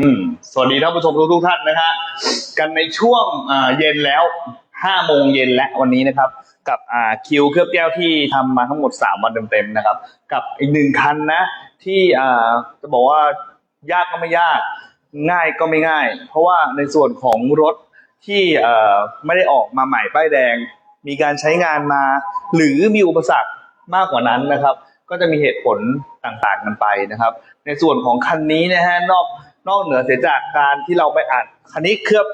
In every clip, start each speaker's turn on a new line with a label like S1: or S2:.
S1: อืมสวัสดีท่านผู้ชมทุกๆท่านนะฮะกันในช่วงอ่าเย็นแล้วห้าโมงเย็นและวันนี้นะครับ กับอ่าคิวเคลือบแก้วที่ทำมาทั้งหมดสามวันเต็มๆนะครับ กับอีกหนึ่งคันนะ ที่อ่าจะบอกว่ายากก็ไม่ยาก ง่ายก็ไม่ง่าย เพราะว่าในส่วนของรถที่เอ่อไม่ได้ออกมาใหม่ป้ายแดง มีการใช้งานมา หรือมีอุปสรรคมากกว่านั้นนะครับ ก็จะมีเหตุผลต่างๆกันไปนะครับ ในส่วนของคันนี้นะฮะนอก นอกเหนือเสียจากการที่เราไปอัดคันนี้เคลือบ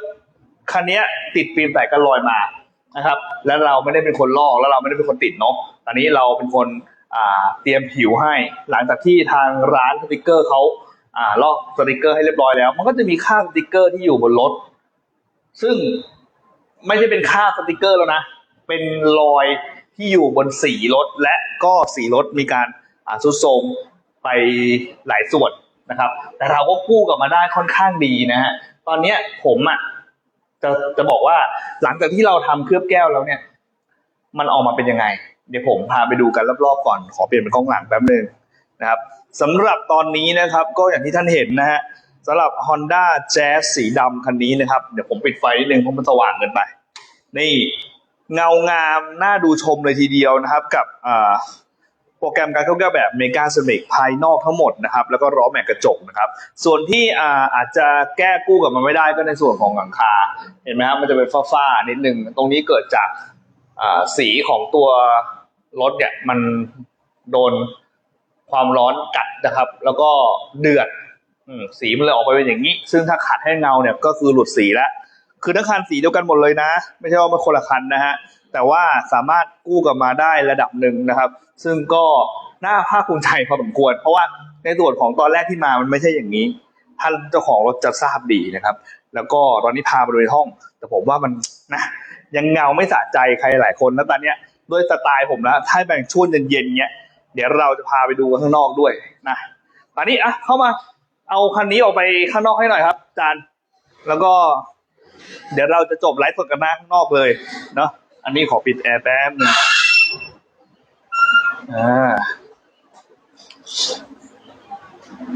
S1: คันนี้ติดฟิล์มใสกันรอยมานะครับ แล้วเราไม่ได้เป็นคนลอกแล้วเราไม่ได้เป็นคนติดเนาะตอนนี้เราเป็นคนเตรียมผิวให้ หลังจากที่ทางร้านสติกเกอร์เขาอลอกสติกเกอร์ให้เรียบร้อยแล้ว มันก็จะมีค่าสติกเกอร์ที่อยู่บนรถ ซึ่งไม่ใช่เป็นค่าสติกเกอร์แล้วนะ เป็นรอยที่อยู่บนสีรถและก็สีรถมีการอ่าทรุดโทมไปหลายส่วน นะครับ แต่เราก็กู้กลับมาได้ค่อนข้างดีนะฮะตอนเนี้ยผมอะจะจะบอกว่าหลังจากที่เราทำเคลือบแก้วแล้วเนี่ย มันออกมาเป็นยังไง เดี๋ยวผมพาไปดูกันรอบๆก่อนขอเปลี่ยนเป็นกล้องหลังแป๊บนึงนะครับสำหรับตอนนี้นะครับ ก็อย่างที่ท่านเห็นนะฮะสำหรับ Honda Jazz สีดำคันนี้นะครับ เดี๋ยวผมปิดไฟนิดนึงเพราะมันสว่างเกินไป นี่เงางามน่าดูชมเลยทีเดียวนะครับ กับอ่า รแกรมการเคลือบแก้แบบ Mega c e r a m i c ภายนอกทั้งหมดนะครับแล้วก็ล้อแม็กกระจกนะครับ ส่วนที่อาจจะแก้กู้กับมันไม่ได้ก็ในส่วนของหลังคา เห็นไหมครับมันจะเป็นฝ้าๆนิดนึงตรงนี้เกิดจากสีของตัวรถเนี่ยมันโดนความร้อนกัดนะครับ แล้วก็เดือดสีมันเลยออกไปเป็นอย่างนี้ ซึ่งถ้าขัดให้เงาเนี่ยก็คือหลุดสีแล้วคือทั้งคันสีเดียวกันหมดเลยนะ ไม่ใช่ว่ามันคนละคันนะฮะ แต่ว่าสามารถกู้กลับมาได้ระดับหนึ่งนะครับ ซึ่งก็น่าภาคภูมิใจพอสมควร เพราะว่าในส่วนของตอนแรกที่มามันไม่ใช่อย่างนี้ ท่านเจ้าของรถจะทราบดีนะครับ แล้วก็ตอนนี้พามาดูในห้อง แต่ผมว่ามันนะยังเงาไม่สะใจใครหลายคนนะตอนเนี้ยด้วยสไตล์ผมนะถ้าแบ่งช่วงเย็นๆเนี้ยเดี๋ยวเราจะพาไปดูข้างนอกด้วยนะตอนนี้อะเข้ามาเอาคันนี้ออกไปข้างนอกให้หน่อยครับ จานแล้วก็ เดี๋ยวเราจะจบไลฟ์สดกันหน้าข้างนอกเลยเนาะ อันนี้ขอปิดแอร์แป๊บหนึ่งอ่า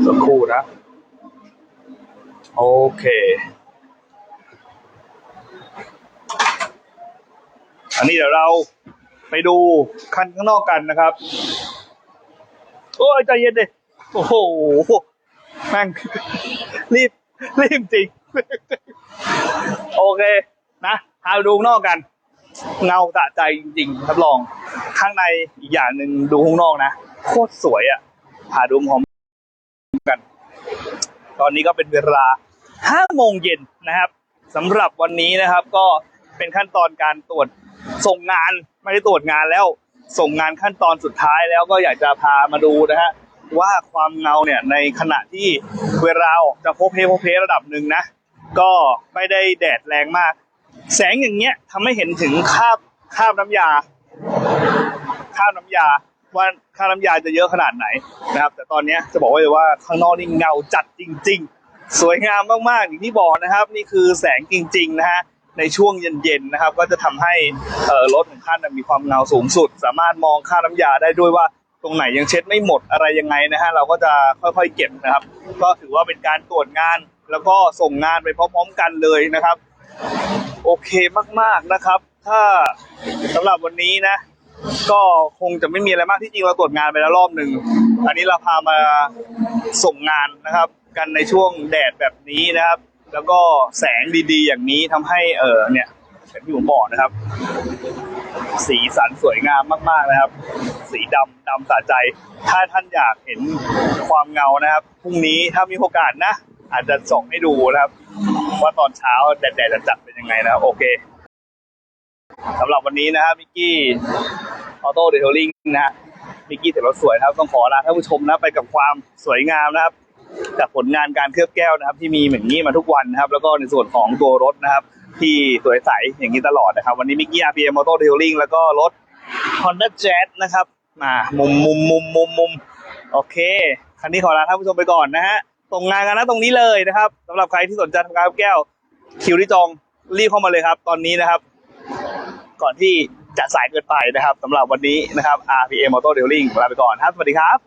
S1: สักครู่นะ โอเค อันนี้เดี๋ยวเราไปดูคันข้างนอกกันนะครับ โอ้ยใจเย็นดิโอ้โหแม่งรีบ รีบจริง โอเค นะพาไปดูข้างนอกกัน เงาสะใจจริงๆรับรอง ข้างในอีกอย่างหนึ่งดูข้างนอกนะโคตรสวยอะ่ะพาดูพร้อมกัน ตอนนี้ก็เป็นเวลาห้าโมงเย็นนะครับสำหรับวันนี้นะครับ ก็เป็นขั้นตอนการตรวจส่งงานไม่ได้ตรวจงานแล้ว ส่งงานขั้นตอนสุดท้ายแล้วก็อยากจะพามาดูนะฮะว่าความเงาเนี่ยในขณะที่เวลาออกจะโพเพโพเพระดับหนึ่งนะ ก็ไม่ได้แดดแรงมาก แสงอย่างเงี้ยทำให้เห็นถึงคาบคาบน้ำยาคาบน้ำยาว่าคาบน้ำยาจะเยอะขนาดไหนนะครับ แต่ตอนเนี้ยจะบอกไว้เลยว่าข้างนอกนี่เงาจัดจริง ๆ สวยงามมากๆอย่างที่บอกนะครับ นี่คือแสงจริง ๆ นะฮะในช่วงเย็นๆนะครับ ก็จะทำให้รถของท่านมีความเงาสูงสุด สามารถมองค่าน้ำยาได้ด้วยว่าตรงไหนยังเช็ดไม่หมดอะไรยังไงนะฮะเราก็จะค่อยๆเก็บนะครับ ก็ถือว่าเป็นการตรวจงานแล้วก็ส่งงานไปพร้อมๆกันเลยนะครับ โอเคมากๆนะครับ ถ้าสำหรับวันนี้นะ ก็คงจะไม่มีอะไรมากที่จริงเราตรวจงานไปแล้วรอบหนึ่งอันนี้เราพามาส่งงานนะครับ กันในช่วงแดดแบบนี้นะครับ แล้วก็แสงดีๆ อย่างนี้ทำให้เออเนี่ยอย่างที่ผมบอกนะครับ สีสันสวยงามมากๆนะครับ สีดำดำสะใจ ถ้าท่านอยากเห็นความเงานะครับพรุ่งนี้ถ้ามีโอกาสนะ อาจจะส่งให้ดูนะครับ ว่าตอนเช้าแดดๆจะจัดเป็นยังไงนะโอเคสำหรับวันนี้นะครับมิกกี้ออโต้เดทลลิงนะฮะมิกกี้เสร็จรถสวยนะครับ ต้องขอลาท่านผู้ชมนะไปกับความสวยงามนะครับจากผลงานการเคลือบแก้วนะครับ ที่มีอย่างนี้มาทุกวันนะครับ แล้วก็ในส่วนของตัวรถนะครับ ที่สวยใสอย่างนี้ตลอดนะครับ วันนี้มิกกี้ RPM Auto Detailing แล้วก็รถ Honda Jazz นะครับ มามุมมุมมุมมุมมุมโอเค คันนี้ขอลาท่านผู้ชมไปก่อนนะฮะ ส่งงานกันนะตรงนี้เลยนะครับสำหรับใครที่สนใจทำงานกับแก้ว คิวที่จองรีบเข้ามาเลยครับ ตอนนี้นะครับ ก่อนที่จะสายเกินไปนะครับสำหรับวันนี้นะครับ RPM Auto Detailing ลาไปก่อนครับ สวัสดีครับ